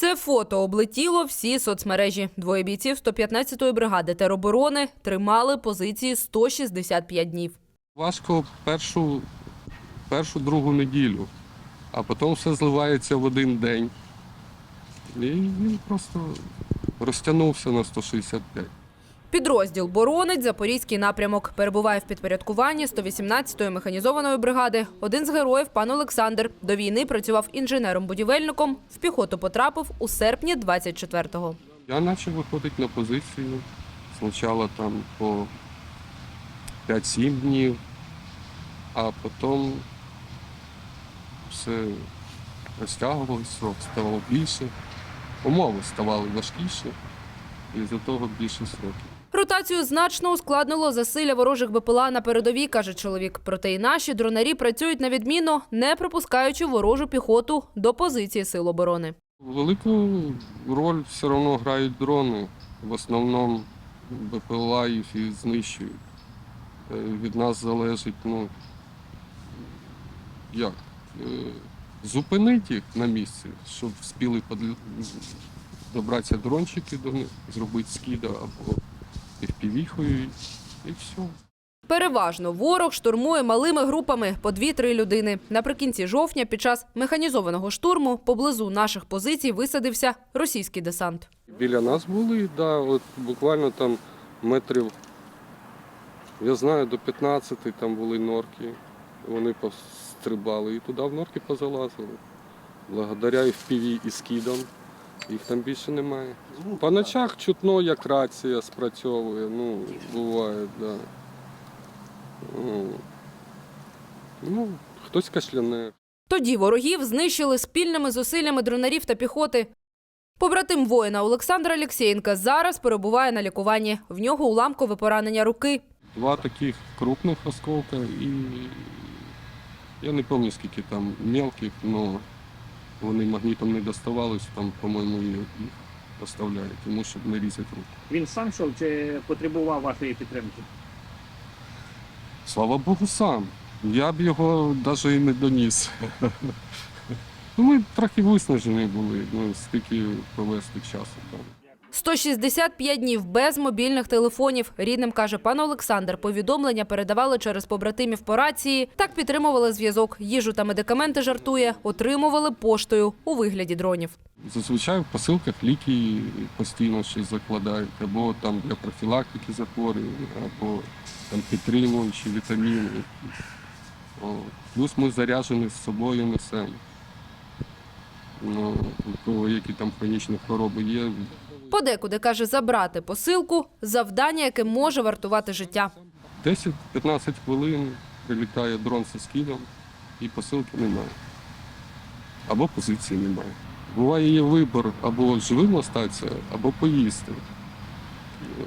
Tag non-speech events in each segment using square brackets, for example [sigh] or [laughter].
Це фото облетіло всі соцмережі. Двоє бійців 115-ї бригади тероборони тримали позиції 165 днів. Важко першу, першу другу неділю, а потім все зливається в один день. І він просто розтягнувся на 165. Підрозділ боронить Запорізький напрямок. Перебуває в підпорядкуванні 118-ї механізованої бригади. Один з героїв, пан Олександр, до війни працював інженером-будівельником. В піхоту потрапив у серпні 24-го. Я почав виходити на позицію. Спочатку там по 5-7 днів, а потім все розтягувалося, срок ставав більше, умови ставали важкіші, і з-за того більше сроків. Ротацію значно ускладнило засилля ворожих БПЛА на передовій, каже чоловік. Проте і наші дронарі працюють на відмінно, не пропускаючи ворожу піхоту до позиції сил оборони. Велику роль все одно грають дрони. В основному БПЛА їх і знищують. Е, Від нас залежить, ну як, е, зупинити їх на місці, щоб подлі- добратися дрончики до них, зробити скида або півпівіхою і все. Переважно ворог штурмує малими групами по 2-3 людини. Наприкінці жовтня, під час механізованого штурму, поблизу наших позицій висадився російський десант. Біля нас були, да, от буквально там метрів, я знаю, до 15 там були норки. Вони пострибали і туди в норки позалазили. Благодаря FPV і скидам. Їх там більше немає. По ночах чутно, як рація спрацьовує. Ну, буває, да. Ну, ну, хтось кашляне. Тоді ворогів знищили спільними зусиллями дронарів та піхоти. Побратим воїна Олександра Алєксєєнка зараз перебуває на лікуванні. В нього уламкове поранення руки. Два таких крупних осколка і я не пам'ятаю, скільки там мелких, але вони магнітом не доставались, там, по-моєму, їх поставляють, оставляють, тому щоб не різати руку. Він сам йшов чи потребував вашої підтримки? Слава Богу, сам. Я б його навіть і не доніс. Ну, Ми трохи виснажені були, ну, стільки провести часу там. 165 днів без мобільних телефонів. Рідним каже пан Олександр. Повідомлення передавали через побратимів по рації. Так підтримували зв'язок. Їжу та медикаменти жартує. Отримували поштою у вигляді дронів. Зазвичай в посилках ліки постійно щось закладають, або там для профілактики захворювань, або там підтримуючі вітаміни. Плюс ми заряджені з собою несемо. Ну, у кого які там хронічні хвороби є. Подекуди каже забрати посилку завдання, яке може вартувати життя. 10-15 хвилин прилітає дрон зі скидом і посилки немає. Або позиції немає. Буває є вибір або живим остатися, або поїсти.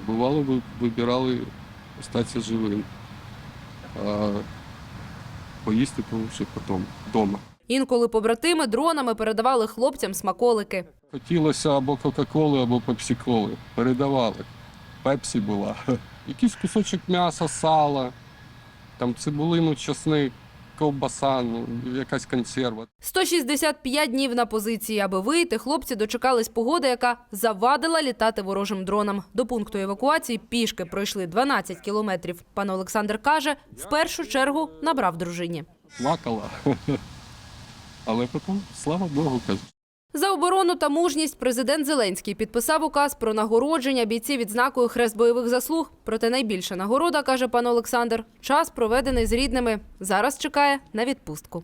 Бувало, ви вибирали остатися живим, а поїсти потім вдома. Інколи побратими дронами передавали хлопцям смаколики. Хотілося або Кока-Коли, або Пепсі-Коли. Передавали. Пепсі була. [laughs] Якийсь кусочок м'яса, сала, там цибулину, чесник, ковбаса, ну, якась консерва. 165 днів на позиції, аби вийти, хлопці дочекались погоди, яка завадила літати ворожим дронам. До пункту евакуації пішки пройшли 12 кілометрів. Пан Олександр каже, в першу чергу набрав дружині. Плакала. [laughs] Але потім, слава Богу, кажу. За оборону та мужність президент Зеленський підписав указ про нагородження бійців відзнакою хрест бойових заслуг. Проте найбільша нагорода, каже пан Олександр, час проведений з рідними. Зараз чекає на відпустку.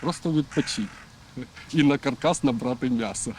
Просто відпочити. І на каркас набрати м'ясо.